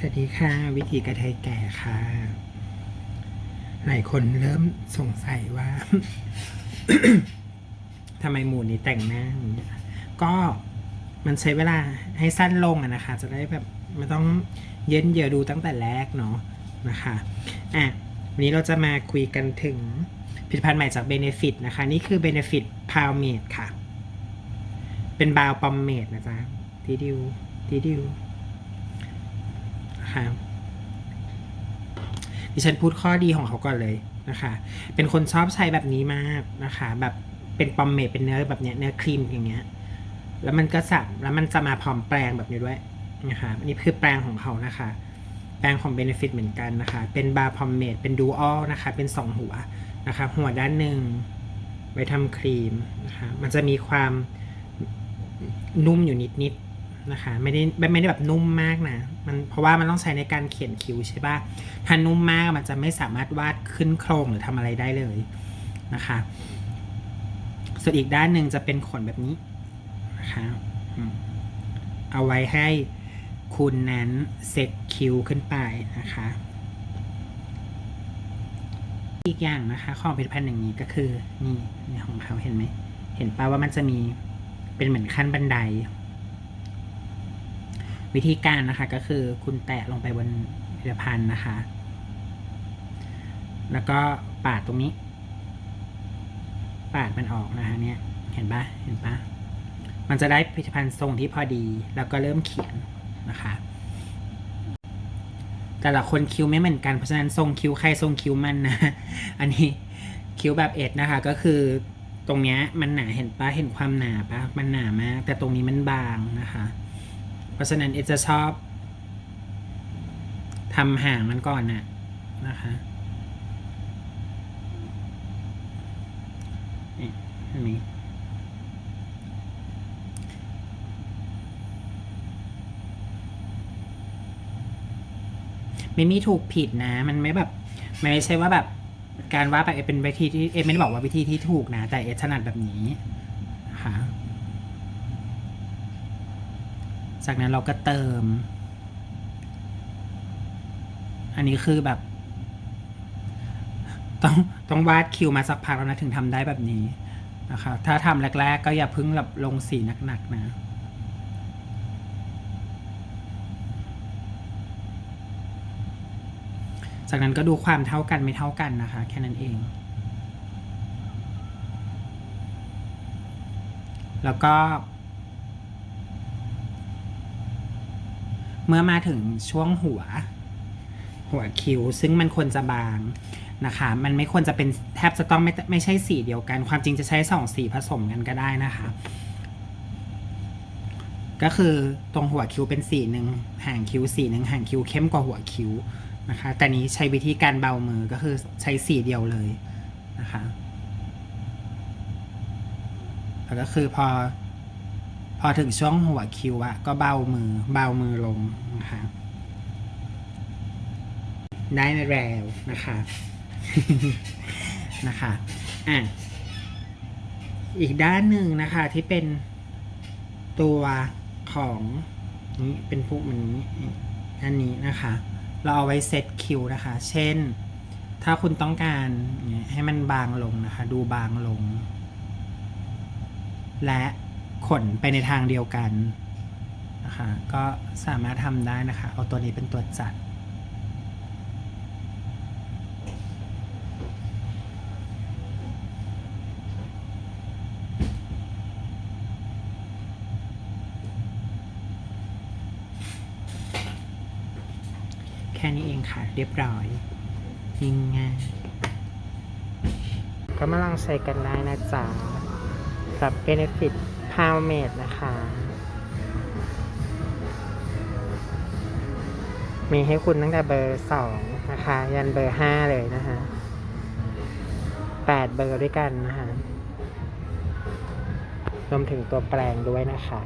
สวัสดีค่ะ วิธีกระเทยแก่ค่ะ หลายคนเริ่มสงสัยว่าทำไมหมูนี้แต่งหน้าก็มันใช้เวลาให้สั้นลงอะนะคะ จะได้แบบไม่ต้องเย็นเยอะดูตั้งแต่แรกเนาะนะคะอะวันนี้เราจะมาคุยกันถึงผลิตภัณฑ์ใหม่จาก Benefit นะคะ นี่คือ Benefit p a l m a d e ค่ะ เป็นบาวปอมเมดนะจ๊ะทีดิวทีดิว นะคะดิฉันพูดข้อดีของเขาก่อนเลยนะคะ เป็นคนชอบใช้แบบนี้มากนะคะ แบบเป็นปอมเมดเป็นเนื้อแบบเนี้ยเนื้อครีมอย่างเงี้ย แล้วมันก็สับแล้วมันจะมาพร้อมแปรงแบบนี้ด้วยนะคะอันนี้คือแปรงของเขานะคะ แปรงของ Benefit เหมือนกันนะคะ เป็นบาร์พอมเมดเป็นดูอัลนะคะ เป็นสองหัวนะคะ หัวด้านหนึ่งไว้ทำครีมนะคะ มันจะมีความนุ่มอยู่นิดๆ นะคะ ไม่ได้ไม่ไม่ได้แบบนุ่มมากนะมันเพราะว่ามันต้องใช้ในการเขียนคิ้วใช่ปะถ้านุ่มมากมันจะไม่สามารถวาดขึ้นโครงหรือทำอะไรได้เลยนะคะ ส่วนอีกด้านหนึ่งจะเป็นขนแบบนี้นะคะเอาไว้ให้คุณนั้นเซ็ตคิ้วขึ้นไปนะคะ อีกอย่างนะคะ ของผลิตภัณฑ์อย่างนี้ก็คือนี่นี่ของเขาเห็นไหมเห็นป่าว่ามันจะมีเป็นเหมือนขั้นบันได วิธีการนะคะก็คือคุณแตะลงไปบนผลิตภัณฑ์นะคะ แล้วก็ปาดตรงนี้ ปาดมันออกนะคะเนี่ยเห็นปะเห็นปะมันจะได้ผลิตภัณฑ์ทรงที่พอดี แล้วก็เริ่มเขียนนะคะ แต่ละคนคิ้วไม่เหมือนกันเพราะฉะนั้นทรงคิ้วใครทรงคิ้วมันนะ อันนี้คิ้วแบบเอ็ดนะคะก็คือตรงเนี้ยมันหนาเห็นปะเห็นความหนาปะมันหนามาก แต่ตรงนี้มันบางนะคะ เพราะฉะนั้นเอจะชอบทำห่างมันก่อนน่ะนะคะนี่อันนี้ไม่มีถูกผิดนะ มันไม่แบบมันไม่ใช่ว่าแบบการว่าไปเป็นวิธีที่เอไม่ได้บอกว่าวิธีที่ถูกนะ แต่เอถนัดแบบนี้นะคะ จากนั้นเราก็เติม อันนี้คือแบบ ต้องต้องวาดคิวมาสักพักแล้วนะถึงทำได้แบบนี้นะคะถ้าทำแรก ๆ ก็อย่าพึ่งแบบลงสีหนัก ๆ นะจากนั้นก็ดูความเท่ากันไม่เท่ากันนะคะ แค่นั้นเอง แล้วก็ เมื่อมาถึงช่วงหัว หัวคิ้ว ซึ่งมันควรจะบางนะคะ มันไม่ควรจะเป็นแทบจะต้องไม่ไม่ใช่สีเดียวกัน ความจริงจะใช้สองสีผสมกันก็ได้นะคะ ก็คือตรงหัวคิ้วเป็นสีหนึ่งห่างคิ้วสีหนึ่งห่างคิ้วเข้มกว่าหัวคิ้วนะคะ แต่นี้ใช้วิธีการเบามือก็คือใช้สีเดียวเลยนะคะแล้วก็คือพอ พอถึงช่วงหัวคิวอะก็เบามือเบามือลงนะคะได้แล้วนะคะนะคะอะอีกด้านหนึ่งนะคะที่เป็นตัวของนี่เป็นพวกมันนี้อันนี้นะคะ เราเอาไว้เซตคิวนะคะ เช่น ถ้าคุณต้องการให้มันบางลงนะคะ ดูบางลง และ ขนไปในทางเดียวกันนะคะก็สามารถทำได้นะคะ เอาตัวนี้เป็นตัวจัด แค่นี้เองค่ะ เรียบร้อยง่ายก็มาลองใช้กันได้นะจ๊ะกับ Benefit p a าวเมดนะคะ มีให้คุณตั้งแต่เบอร์สองนะคะ ยันเบอร์ห้าเลยนะคะแปดเบอร์ด้วยกันนะคะรวมถึงตัวแปลงด้วยนะคะ